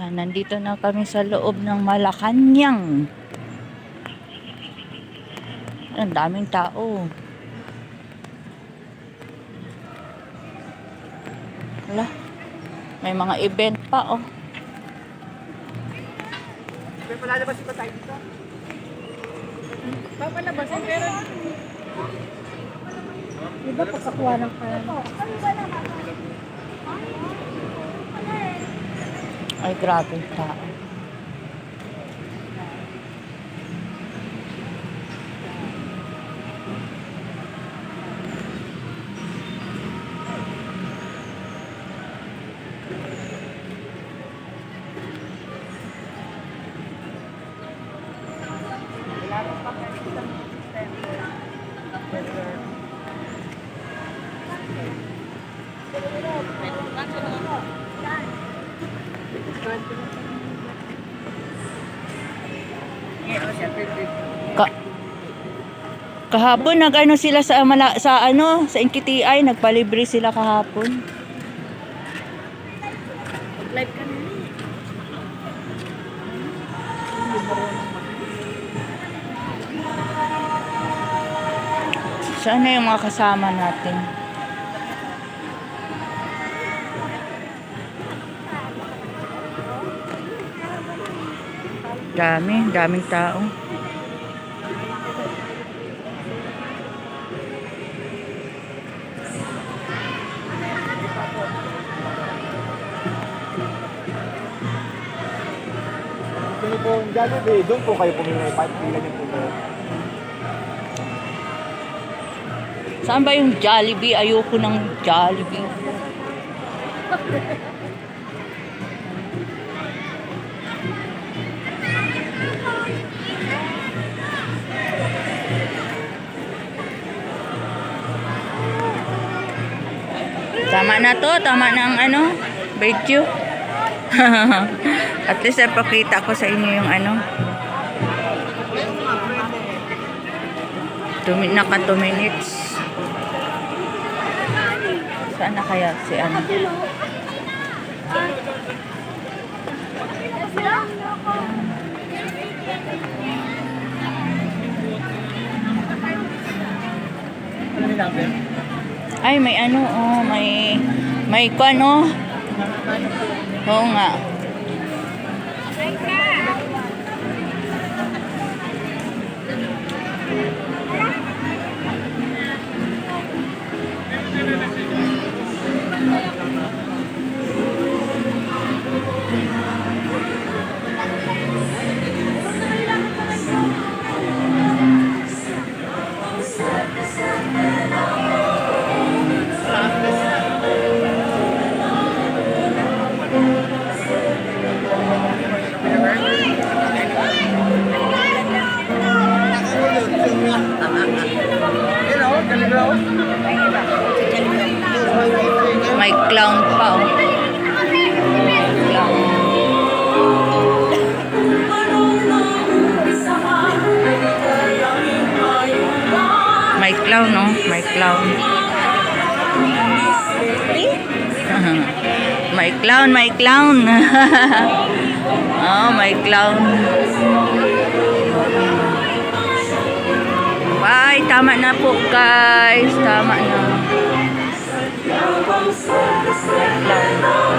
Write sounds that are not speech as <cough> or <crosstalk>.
Yan, nandito na kami sa loob ng Malacanang. Ang daming tao. Wala. May mga event pa, oh. May palalabasin pa tayo dito? Papalabasin pero Iba pagkakuha ng pera. Ay, grabe yung tao. Ngayon, siyempre, Ka kahapon nag-ano sila sa mala, sa ano sa NKTI nagpalibre sila kahapon. Live ka. Saan na yung mga kasama natin? Dami, daming tao. Sino po Jollibee? Doon po kayo pumili. Pila niyo po po. Saan ba yung Jollibee? Ayoko ng Jollibee. <laughs> Tama na to, tama na ang ano, video. <laughs> At least ipakita ko sa inyo yung ano. Two, min- naka 2 minutes. Saan na kaya si ano? Ano yung number? Ay, may ano, oh, may, may kwan, oh. Oo nga. Hello, May clown pa, oh. Clown. May clown, no? May clown. may clown, may clown. oh, may clown. <laughs> <laughs> tama na po guys. Tama na. Swerte